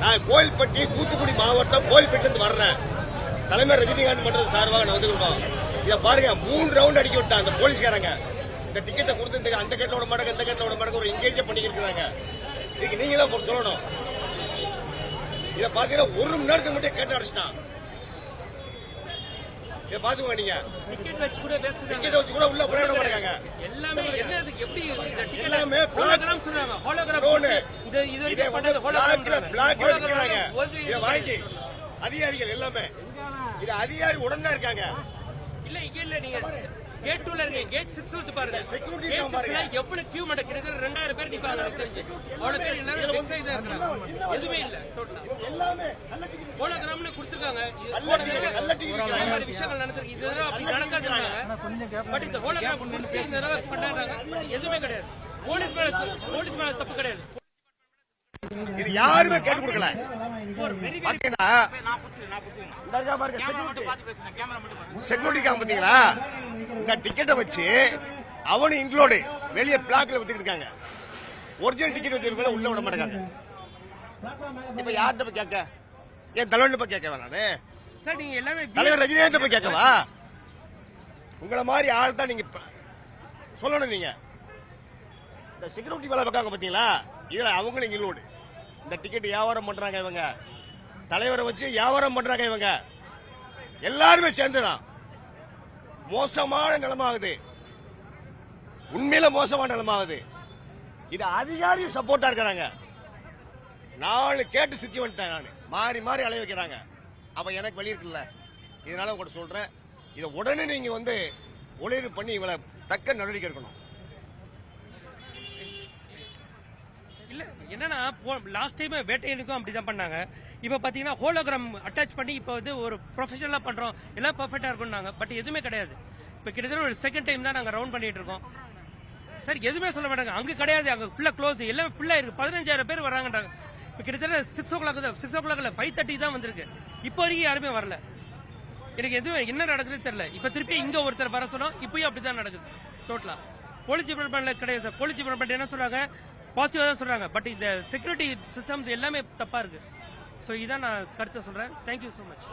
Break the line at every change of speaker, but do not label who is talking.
நான் கோயில்பட்டி தூத்துக்குடி மாவட்டம் கோயில்பட்டிலிருந்து வர்றேன். தலைமை ரஜினிகாந்த் மன்றம் சார்பாக நான் வந்து கொடுப்போம் இதை பாருங்க மூணு ரவுண்ட் அடிக்க விட்டான் அந்த போலீஸ்காரங்க. இந்த டிக்கெட்டை கொடுத்து இந்த அந்த கேட்ல விட மாட்டாங்க இந்த கேட்ல விட மாட்டாங்க ஒரு எங்கேஜ் பண்ணிக்கிட்டு இருக்காங்க இதுக்கு நீங்க தான் சொல்லணும். இதை பாத்தீங்கன்னா ஒரு மணி நேரத்துக்கு மட்டும் கேட்டு அடிச்சிட்டான். இதை பாத்துக்கோங்க நீங்க.
டிக்கெட் வச்சு கூட
டிக்கெட் வச்சு கூட உள்ள போட மாட்டாங்க.
எல்லாமே என்னது எப்படி
எல்லாமே
ஹோலோகிராம் சொல்றாங்க ஹோலோகிராம் இது
இதை
வரைக்கும் பண்ணது
வாங்கி. அதிகாரிகள் எல்லாமே. இது அதிகாரி உடனே இருக்காங்க.
இல்ல இங்க இல்ல. நீங்க கேட் டூல இருக்கீங்க. கேட் சிக்ஸ் வந்து பாருங்க. சிக்ஸ்ல எவ்வளவு கியூ மட்ட கிட்டத்தட்ட ரெண்டாயிரம் பேர் நிப்பாங்க. எனக்கு தெரிஞ்சு அவ்வளவு பேர் எல்லாரும் வெக் சைஸ் இருக்காங்க எதுவுமே இல்ல டோட்டலா
எல்லாமே
கொடுத்துருக்காங்க. போன இந்த
இருக்காங்க.
மாதிரி விஷயங்கள் நடந்திருக்கு. இது தடவை அப்படி நடக்காதுன்னாங்க பட் இந்த இந்த தடவை பண்ணாங்க எதுவுமே கிடையாது. போலீஸ் மேல போலீஸ் மேல தப்பு கிடையாது.
இது யாருமே கேட்டு கொடுக்கல.
ஒரு பெரிய
பாத்தீங்கன்னா செக்யூரிட்டி செக்யூரிட்டி காம் பாத்தீங்களா இந்த டிக்கெட்டை வச்சு அவனு இன்க்ளூடு வெளியே பிளாக்ல வித்துக்கிட்டு இருக்காங்க. ஒரிஜினல் டிக்கெட் வச்சிருக்கல உள்ள விட மாட்டாங்க. இப்ப யார்கிட்ட போய் கேட்க? ஏன் தலைவன் போய்
நீங்க எல்லாமே
தலைவர் ரஜினிகாந்த் போய் கேட்கவா? உங்களை மாதிரி ஆள் தான் நீங்க இப்ப சொல்லணும் நீங்க. இந்த செக்யூரிட்டி வேலை பார்க்காங்க பாத்தீங்களா இதுல அவங்களும் இன்க்ளூடு இந்த டிக்கெட் வியாபாரம் பண்றாங்க இவங்க. தலைவரை வச்சு வியாபாரம் பண்றாங்க இவங்க. எல்லாருமே சேர்ந்துதான். மோசமான நிலமாகுது. உண்மையில மோசமான நிலமாகுது. இது அதிகாரியும் சப்போர்ட்டா இருக்கிறாங்க. நாலு கேட்டு சுத்தி வந்துட்டேன் நான். மாறி மாறி அலைய வைக்கிறாங்க. அப்ப எனக்கு வழி இருக்குல்ல. இதனால உங்கள்கிட்ட சொல்றேன். இதை உடனே நீங்க வந்து ஒளிர் பண்ணி இவளை தக்க நடவடிக்கை எடுக்கணும்.
இல்ல என்னன்னா லாஸ்ட் டைம் வேட்டையனுக்கும் அப்படிதான் பண்ணாங்க. இப்ப பாத்தீங்கன்னா ஹோலோகிராம் அட்டாச் பண்ணி இப்ப வந்து ஒரு ப்ரொஃபஷனலா பண்றோம். எல்லாம் பர்ஃபெக்டா இருக்கும்னாங்க பட் எதுவுமே கிடையாது. இப்ப கிட்டத்தட்ட ஒரு செகண்ட் டைம் தான் நாங்க ரவுண்ட் பண்ணிட்டு இருக்கோம். சார் எதுவுமே சொல்ல மாட்டாங்க. அங்க கிடையாது. அங்க ஃபுல்லா க்ளோஸ் எல்லாம் ஃபுல்லா இருக்கு. பதினஞ்சாயிரம் பேர் வராங்கன்றாங்க. இப்ப கிட்டத்தட்ட சிக்ஸ் ஓ கிளாக் தான் சிக்ஸ் ஓ கிளாக்ல ஃபைவ் தேர்ட்டி தான் வந்திருக்கு. இப்போ வரைக்கும் யாருமே வரல. எனக்கு எதுவும் என்ன நடக்குதுன்னு தெரியல. இப்ப திருப்பி இங்க ஒருத்தர் வர சொன்னோம் இப்பயும் அப்படிதான் நடக்குது. டோட்டலா போலீஸ் டிபார்ட்மெண்ட்ல கிடையாது சார் போலீஸ் டிபார்ட்மெண்ட் என்ன சொல்றாங்க பாசிட்டிவாக தான் சொல்கிறாங்க பட் இந்த செக்யூரிட்டி சிஸ்டம்ஸ் எல்லாமே தப்பாக இருக்குது ஸோ இதான் நான் கருத்தை சொல்கிறேன் தேங்க்யூ ஸோ மச்